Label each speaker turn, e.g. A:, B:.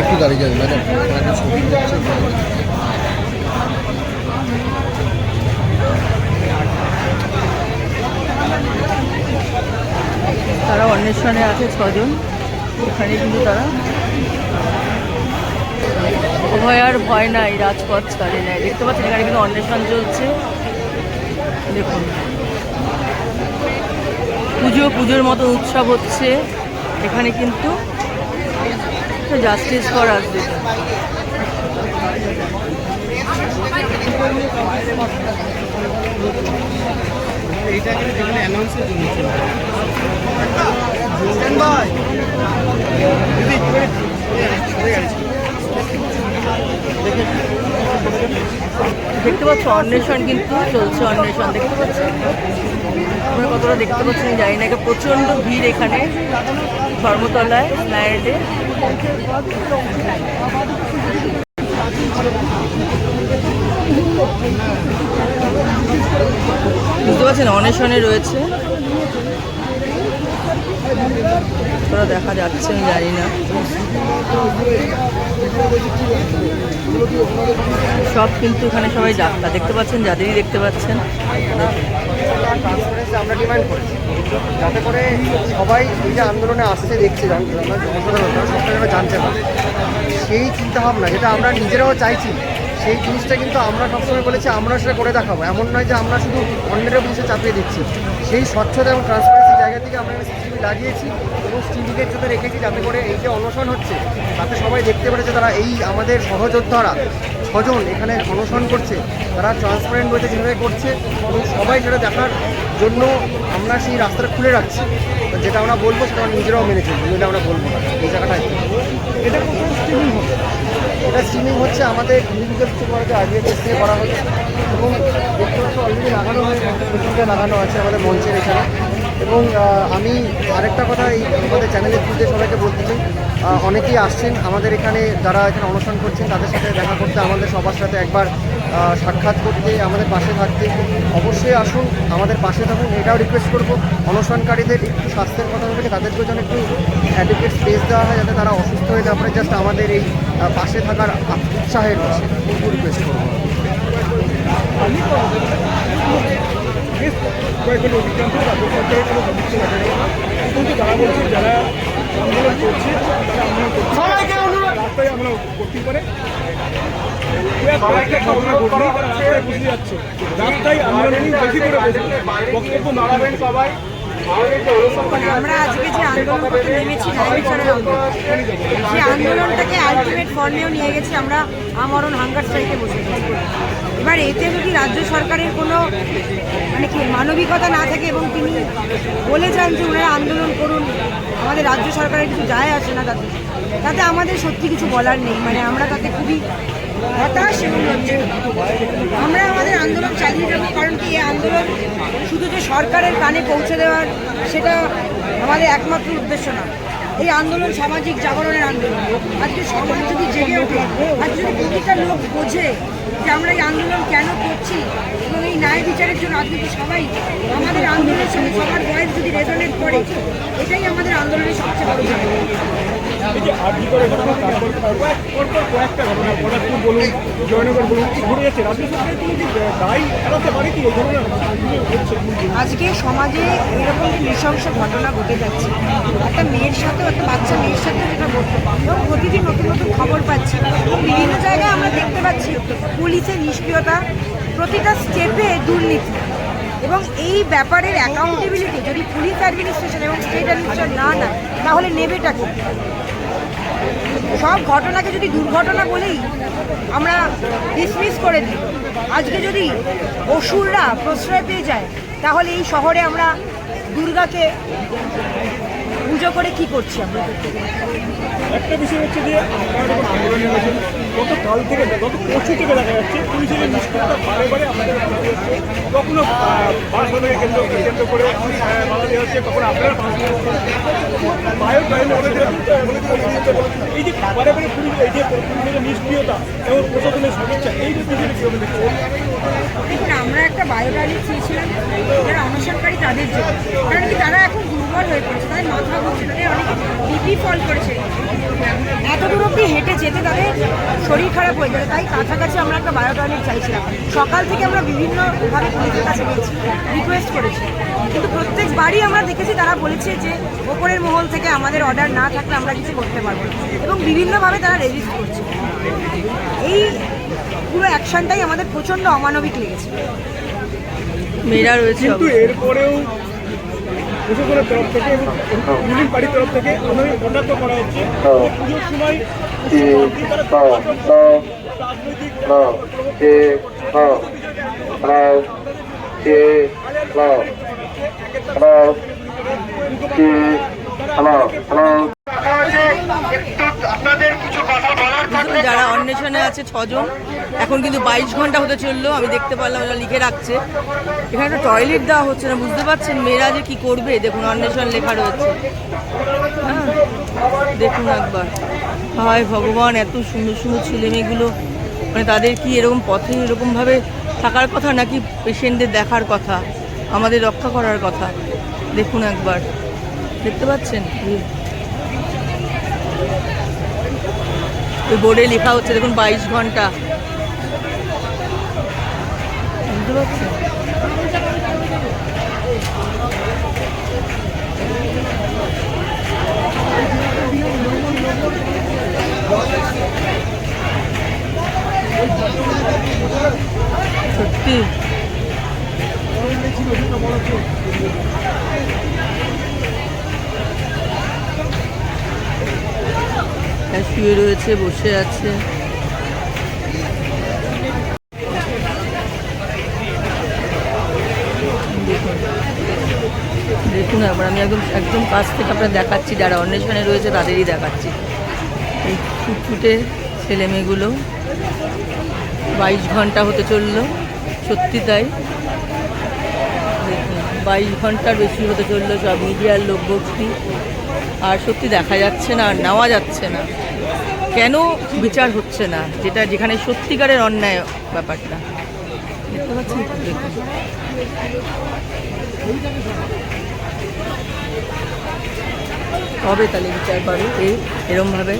A: একটু দাঁড়িয়ে যাবে, ম্যাডাম।
B: তারা অন্বেষণে আছে ছজন। এখানে কিন্তু তারা ভয় আর ভয় নাই, রাজপথ ছাড়ে নেয় দেখতে পাচ্ছেন, এখানে কিন্তু অন্বেষণ চলছে। দেখুন। পুজো, পুজোর মতো উৎসব হচ্ছে। এখানে কিন্তু জাস্টিস ফর আসবে
A: এইটা
B: দেখতে পাচ্ছ, অন্বেষণ কিন্তু চলছে, অন্বেষণ দেখতে পাচ্ছেন আপনারা কতটা দেখতে পাচ্ছেন জানি না প্রচণ্ড ভিড় এখানে ধর্মতলায় স্নায়ারে বুঝতে পারছেন, অন্বেষণে রয়েছে। তোরা দেখা যাচ্ছে, আমি জানি না। সব কিন্তু এখানে সবাই যাত্রা দেখতে পাচ্ছেন, যাদেরই দেখতে পাচ্ছেন।
C: আমরা ডিমান্ড করেছি। যাতে করে সবাই এই যে আন্দোলনে আসছে, দেখছে জন- জন- জনসাধারণরা জানতে পারে। সেই চিন্তাভাবনা, যেটা আমরা নিজেরাও চাইছি, সেই জিনিসটা কিন্তু আমরা সবসময় বলেছি, আমরা সেটা করে দেখাবো। এমন নয় যে আমরা শুধু অন্যের জিনিসে চাপিয়ে দিচ্ছি। সেই স্বচ্ছতা এবং ট্রান্সপারেন্সি জায়গা থেকে আমরা সিসিটিভি লাগিয়েছি এবং সিন্ডিকেট যাতে রেখেছি যাতে করে এই যে অনশন হচ্ছে, তাতে সবাই দেখতে পারে যে তারা এই আমাদের সহযোদ্ধারা ছজন এখানে অনশন করছে, তারা ট্রান্সপারেন্ট ওয়েতে যেভাবে করছে এবং সবাই সেটা দেখার জন্য আমরা সেই রাস্তাটা খুলে রাখছি। যেটা আমরা বলব সেটা আমরা নিজেরাও মেনে চলবো, যেটা আমরা বলব না, এই জায়গাটায় এটা স্ট্রিমিং হবে এটা স্ট্রিমিং হচ্ছে আমাদের ইন্ডিভিজুয়াল সুপারকে আইডিয়া থেকে করা হচ্ছে এবং দেখতে পাচ্ছ অলরেডি লাগানো হয়েছে লাগানো আছে আমাদের মঞ্চের এখানে। এবং আমি আরেকটা কথা এই আমাদের চ্যানেলের থ্রুতে সবাইকে বলতে চাই। অনেকেই আসছেন। আমাদের এখানে যারা এখানে অনুষ্ঠান করছেন, তাদের সাথে দেখা করতে, আমাদের সবার সাথে একবার সাক্ষাৎ করতে, আমাদের পাশে থাকতে। অবশ্যই আসুন, আমাদের পাশে থাকুন। এটাও রিকোয়েস্ট করব, অনশনকারীদের একটু স্বাস্থ্যের কথা ভেবে তাদেরকেও যেন একটু অ্যাডুকেট স্পেস দেওয়া হয়, যাতে তারা অসুস্থ হয়ে না পড়ে। জাস্ট আমাদের এই পাশে থাকার উৎসাহের বসে রিকোয়েস্ট করব।
D: কয়েকজন অভিজ্ঞান্ত রাজ্য সরকারের কোনো দেখা না কিন্তু তারা বলছে যারা আন্দোলন করছে তারা আন্দোলন করছে। রাস্তায় আমরা করতেই পারে রাস্তায় আন্দোলন বেশি করে বক্তব্য নাড়াবেন সবাই।
E: আমরা আজকে যে আন্দোলন করতে নেমেছি, ন্যায় বিচারের আন্দোলন। সেই আন্দোলনটাকে আলটিমেট ফর্মেও নিয়ে গেছি আমরা, আমরণ হাঙ্গার স্ট্রাইকে বসে এবার এতে যদি রাজ্য সরকারের কোনো মানে কি, মানবিকতা না থাকে এবং তিনি বলে যান যে ওনারা আন্দোলন করুন, আমাদের রাজ্য সরকারের কিছু যায় আসে না তাতে তাতে আমাদের সত্যি কিছু বলার নেই। মানে আমরা তাতে খুবই হতাশ এবং লজ্জিত আমরা আমাদের আন্দোলন চালিয়ে যাব, কারণ কি এই আন্দোলন শুধু যে সরকারের কানে পৌঁছে দেওয়ার, সেটা আমাদের একমাত্র উদ্দেশ্য না। এই আন্দোলন সামাজিক জাগরণের আন্দোলন। আজকে সমাজ যদি জেগে ওঠে আজ যদি প্রতিটা লোক বোঝে যে আমরা এই আন্দোলন কেন করছি, এবং এই ন্যায় বিচারের জন্য আজকে সবাই আমাদের আন্দোলনের সঙ্গে সবার ভয়েস যদি রেজনেট করে, এটাই আমাদের আন্দোলনের সবচেয়ে বড় আজকে সমাজে এরকম নৃশংস ঘটনা ঘটে যাচ্ছে। একটা মেয়ের সাথেও, একটা বাচ্চা মেয়ের সাথেও যেটা এবং প্রতিদিন নতুন নতুন খবর পাচ্ছি। বিভিন্ন জায়গায় আমরা দেখতে পাচ্ছি, পুলিশের নিষ্ক্রিয়তা, প্রতিটা স্টেপে দুর্নীতি। এবং এই ব্যাপারের অ্যাকাউন্টেবিলিটি যদি পুলিশ অ্যাডমিনিস্ট্রেশন এবং স্টেট অ্যাডমিনিস্ট্রেশন না নেয়, তাহলে নেবেটা কি? সব ঘটনাকে যদি দুর্ঘটনা বলেই আমরা ডিসমিস করে দিই, আজকে যদি অসুররা প্রশ্রয় পেয়ে যায়, তাহলে এই শহরে আমরা দুর্গাকে পুজো করে কি করছি আমরা?
D: একটা বিষয় হচ্ছে যে আপনারা যখন আন্দোলনে হয়েছেন গত কাল থেকে গত পরশু থেকে দেখা যাচ্ছে পুলিশের নিষ্ক্রিয়তা বারে বারে হচ্ছে কখনো বাসনের কেন্দ্র কেন্দ্র করে বাধা দেওয়া হচ্ছে কখনো আপনারা বায়ো এই যে বারে বারে পুলিশ এই যে পুলিশের নিষ্ক্রিয়তা এবং প্রশাসনের সদিচ্ছা এই যে বিষয়টা কীভাবে দেখছে
E: দেখুন আমরা একটা বায়োডালি চেয়েছিলাম যারা অনশনকারী তাদের জন্য। কারণ কি তারা এখন দুর্বল হয়ে পড়েছে তাদের মাথা ঘুরছে তাদের অনেক কি ফল করেছে। এত দূর অব্দি হেঁটে যেতে তাদের শরীর খারাপ হয়ে যাবে তাই কাছাকাছি আমরা একটা বায়ো টয়লেট চাইছিলাম। সকাল থেকে আমরা বিভিন্নভাবে পুলিশের কাছে গেছি রিকোয়েস্ট করেছি। কিন্তু প্রত্যেক বাড়ি আমরা দেখেছি তারা বলেছে যে ওপরের মহল থেকে আমাদের অর্ডার না থাকলে আমরা কিছু করতে পারব না। এবং বিভিন্নভাবে তারা রেজিস্ট করছে। এই পুরো অ্যাকশনটাই আমাদের প্রচণ্ড অমানবিক লেগেছে।
B: মেয়েরা রয়েছে
D: কিন্তু এরপরেও প্রশাসনের তরফ থেকে এবং বিভিন্ন বাড়ির তরফ থেকে আমাদের কন্ডাক্ট করা হচ্ছে। পুজোর সময় রাজনৈতিক
B: কিন্তু যারা অন্বেষণে আছে ছজন। এখন কিন্তু বাইশ ঘণ্টা হতে চলল, আমি দেখতে পারলাম, ওরা লিখে রাখছে। এখানে একটা টয়লেট দেওয়া হচ্ছে না, বুঝতে পারছেন? মেয়েরা যে কি করবে? দেখুন, অন্বেষণ লেখা রয়েছে। হ্যাঁ দেখুন একবার। হায় ভগবান, এত সুন্দর সুন্দর ছেলে মেয়েগুলো মানে তাদের কি এরকম পথে এরকমভাবে থাকার কথা, নাকি পেশেন্টদের দেখার কথা? আমাদের রক্ষা করার কথা? দেখুন একবার। দেখতে পাচ্ছেন? ওই বোর্ডে লেখা হচ্ছে দেখুন বাইশ ঘণ্টা। সত্যি? শুয়ে রয়েছে, বসে আছে। দেখুন একবার আমি একদম একদম কাছ থেকে আপনার দেখাচ্ছি, যারা অন্বেষণে রয়েছে তাদেরই দেখাচ্ছি। এই ছুটছুটে ছেলে মেয়েগুলো বাইশ ঘণ্টা হতে চলল, সত্যি তাই। দেখুন, বাইশ ঘণ্টার বেশি হতে চলল, সব মিডিয়ার লোক ভর্তি আর সত্যি দেখা যাচ্ছে না, আর নেওয়া যাচ্ছে না। কেন বিচার হচ্ছে না? যেটা যেখানে সত্যিকারের অন্যায় ব্যাপারটা? কবে তাহলে বিচার পাবে এই, এরমভাবে